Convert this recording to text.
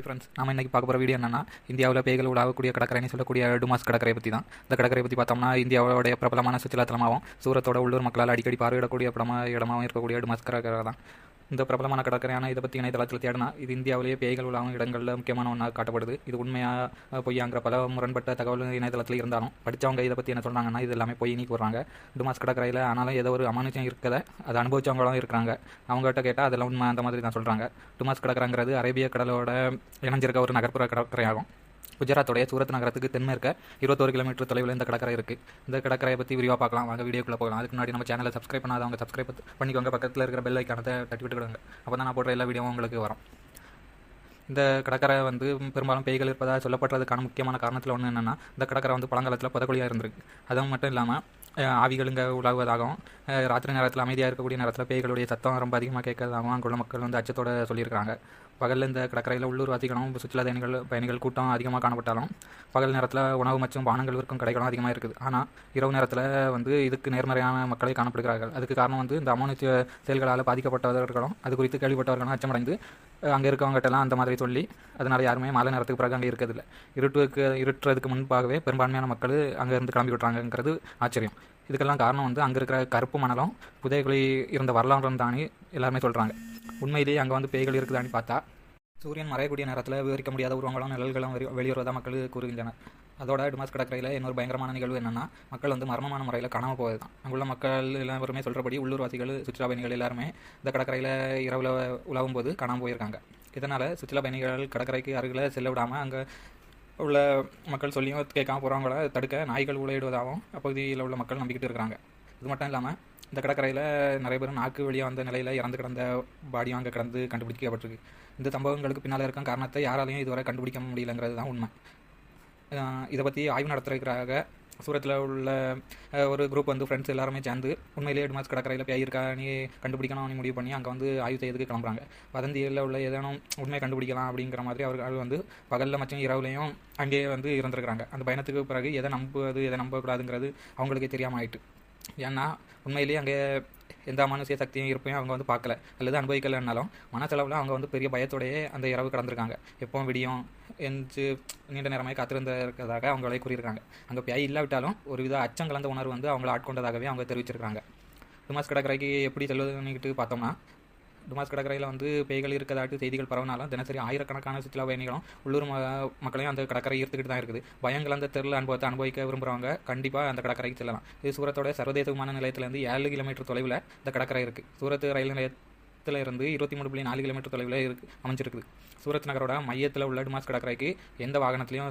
Hi friends நம்ம இன்றைக்கி பார்க்க போகிற வீடியோ என்னன்னா இந்தியாவில் பேய்கள் உலாவக்கூடிய கடற்கரைன்னு சொல்லக்கூடிய டுமாஸ் கடற்கரை பற்றி தான். இந்த கடற்கரை பற்றி பார்த்தோம்னா இந்தியாவோடைய பிரபலமான சுற்றுலாத்தலமாகவும் சூரத்தோட உள்ளூர் மக்களால் அடிக்கடி பார்வையிடக்கூடிய படமாக இடமாகவும் இருக்கக்கூடிய டுமாஸ் கடற்கரை தான். இந்த பிரபலமான கடற்கரையான இதை பற்றி இணையதளத்தில் தேடினா இது இந்தியாவிலேயே பேய்கள் உலாவும் இடங்களில் முக்கியமான ஒன்றாக காட்டப்படுது. இது உண்மையாக பொய்யாங்கிற பல முரண்பட்ட தகவல் இணையதளத்தில் இருந்தாலும் படித்தவங்க இதை பற்றி என்ன சொல்கிறாங்கன்னா இது எல்லாமே பொய் நீக்கி கூறுறாங்க டுமாஸ் கடற்கரையில் ஆனாலும் ஏதோ ஒரு அமானுஷம் இருக்கதை அதை அனுபவிச்சவங்களும் இருக்கிறாங்க. அவங்ககிட்ட கேட்டால் அதெல்லாம் உண்மை அந்த மாதிரி தான் சொல்கிறாங்க டுமாஸ் கடற்கரைங்கிறது அரேபிய கடலோட இணைஞ்சிருக்க ஒரு நகர்ப்புற கடற்கரையாகும். குஜராத்தோடைய சூரத் நகரத்துக்கு தென்மேற்க இருபத்தோரு கிலோமீட்டர் தொலைவில் இந்த கடற்கரை இருக்குது இந்த கடற்கரையை பற்றி விரிவாக பார்க்கலாம். வாங்க வீடியோக்குள்ளே போகலாம். அதுக்கு முன்னாடி நம்ம சேனலை சப்ஸ்கிரைப் பண்ணாதவங்க சப்ஸ்கிரைப் பண்ணிக்கோங்க. பக்கத்தில் இருக்கிற பெல் ஐக்கானத்தை தட்டி விட்டுக்கிடுங்க அப்போ தான் நான் போடுற எல்லா வீடியோவும் உங்களுக்கு வரும். இந்த கடற்கரை வந்து பெரும்பாலும் பேய்கள் இருப்பதாக சொல்லப்படுறதுக்கான முக்கியமான காரணத்தில் ஒன்று என்னென்னா இந்த கடற்கரை வந்து பழங்காலத்தில் புதக்குழியாக இருந்திருக்கு. அதுவும் மட்டும் இல்லாமல் ஆவிகளுங்க இங்கே ராத்திரி நேரத்தில் அமைதியாக இருக்கக்கூடிய நேரத்தில் பேய்களுடைய சத்தம் ரொம்ப அதிகமாக கேட்கறதாகவும் அங்குள்ள மக்கள் வந்து அச்சத்தோட சொல்லியிருக்காங்க பகலில் இந்த கடற்கரையில் உள்ளூர் வாசிகளும் சுற்றுலா பயணிகள் பயணிகள் கூட்டம் அதிகமாக காணப்பட்டாலும் பகல் நேரத்தில் உணவு மற்றும் பானங்கள் விற்கும் கடைகளும் அதிகமாக இருக்குது. ஆனால் இரவு நேரத்தில் வந்து இதுக்கு நேர்மறையான மக்களை காணப்படுகிறார்கள். அதுக்கு காரணம் வந்து இந்த அமானுஷ்ய செயல்களால் பாதிக்கப்பட்டவர்களும் அது குறித்து கேள்விப்பட்டவர்களும் அச்சமடைந்து அங்கே இருக்கவங்ககிட்டலாம் அந்த மாதிரி சொல்லி அதனால் யாருமே மாலை நேரத்துக்கு பிறகு அங்கே இருக்கிறதில்ல. இருட்டுக்கு இருட்டுறதுக்கு முன்பாகவே பெரும்பான்மையான மக்கள் அங்கே இருந்து கிளம்பி விட்றாங்கங்கிறது ஆச்சரியம். இதுக்கெல்லாம் காரணம் வந்து அங்கே இருக்கிற கருப்பு மணலும் புதைகுழி இருந்த வரலாறும் தானே எல்லாருமே சொல்கிறாங்க உண்மையிலேயே அங்கே வந்து பேய்கள் இருக்குதான்னு பார்த்தா சூரியன் மறையக்கூடிய நேரத்தில் விவரிக்க முடியாத உருவங்களும் நிழல்களும் வெளி- மக்கள் கூறுகின்றனர். அதோட டுமாஸ் கடற்கரையில் இன்னொரு பயங்கரமான நிகழ்வு என்னென்னா மக்கள் வந்து மர்மமான முறையில் காணாமல் போவது தான் அங்குள்ள மக்கள் எல்லாருமே சொல்கிறபடி உள்ளூர்வாசிகள் சுற்றுலா பயணிகள் எல்லாருமே இந்த கடற்கரையில் இரவில் உலவும் போது காணாமல் போயிருக்காங்க. இதனால் சுற்றுலா பயணிகள் கடற்கரைக்கு அருகில் செல்ல விடாமல் அங்கே உள்ள மக்கள் சொல்லியும் கேட்காம போகிறவங்கள தடுக்க நாய்கள் உலையிடுவதாகவும் அப்பகுதியில் உள்ள மக்கள் நம்பிக்கிட்டு இருக்கிறாங்க. இது மட்டும் இல்லாமல் இந்த கடற்கரையில் நிறைய பேர் நாக்கு வெளியே வந்த நிலையில் இறந்து கிடந்த பாடியும் அங்கே கிடந்து கண்டுபிடிக்கப்பட்டிருக்கு. இந்த சம்பவங்களுக்கு பின்னால் இருக்கும் காரணத்தை யாராலையும் இதுவரை கண்டுபிடிக்க முடியலங்கிறது தான் உண்மை. இதை பற்றி ஆய்வு நடத்துறதுக்காக சூரத்தில் உள்ள ஒரு குரூப் வந்து ஃப்ரெண்ட்ஸ் எல்லாருமே சேர்ந்து உண்மையிலேயே டுமாஸ் கடற்கரையில் பேய் இருக்கா நீ கண்டுபிடிக்கணும் முடிவு பண்ணி அங்கே வந்து ஆய்வு செய்யறதுக்கு கிளம்புறாங்க. வதந்தியில் உள்ள ஏதேனும் உண்மையை கண்டுபிடிக்கலாம் அப்படிங்கிற மாதிரி அவர்கள் வந்து பகலில் மற்றும் இரவுலையும் அங்கேயே வந்து இருந்திருக்கிறாங்க. அந்த பயணத்துக்கு பிறகு எதை நம்புவது எதை நம்பக்கூடாதுங்கிறது அவங்களுக்கே தெரியாமல் ஆயிட்டு. ஏன்னா உண்மையிலேயே அங்கே எந்த மனுஷிய சக்தியும் இருப்பையும் அவங்க வந்து பார்க்கல. அல்லது அனுபவிக்கலைன்னாலும் மனசளவில் அவங்க வந்து பெரிய பயத்தோடையே அந்த இரவு கடந்திருக்காங்க. எப்போ விடியும் எந்திச்சு நீண்ட நேரமே காத்திருந்த இருக்கிறதாக அவங்களே கூறியிருக்காங்க. அங்கே பேய் இல்லாவிட்டாலும் ஒரு வித அச்சம் கலந்த உணர்வு வந்து அவங்கள ஆட்கொண்டதாகவே அவங்க தெரிவிச்சிருக்காங்க. டுமாஸ் கடற்கரைக்கு எப்படி செல்வதுன்னுக்கிட்டு பார்த்தோம்னா டுமாஸ் கடற்கரையில் வந்து பேய்கள் இருக்கதாட்டு செய்திகள் பரவனாலும் தினசரி ஆயிரக்கணக்கான சுற்றுலா பயணிகளும் உள்ளூர் ம- மக்களையும் அந்த கடற்கரை ஈர்த்துக்கிட்டு தான் இருக்குது. பயங்கள் அந்த தெருள் அனுபவத்தை அனுபவிக்க விரும்புகிறவங்க கண்டிப்பாக அந்த கடற்கரைக்கு செல்லலாம். இது சூரத்தோட சர்வதேச விமான நிலையத்திலேருந்து ஏழு கிலோமீட்டர் தொலைவில் இந்த கடற்கரை இருக்குது சூரத் ரயில் நிலையத்தில் இருந்து இருபத்தி மூணு புள்ளி நாலு கிலோமீட்டர் தொலைவில் இருக்கு அமைஞ்சிருக்குது. சூரத் நகரோட மையத்தில் உள்ள டுமாஸ் கடற்கரைக்கு எந்த வாகனத்திலையும் செல்ல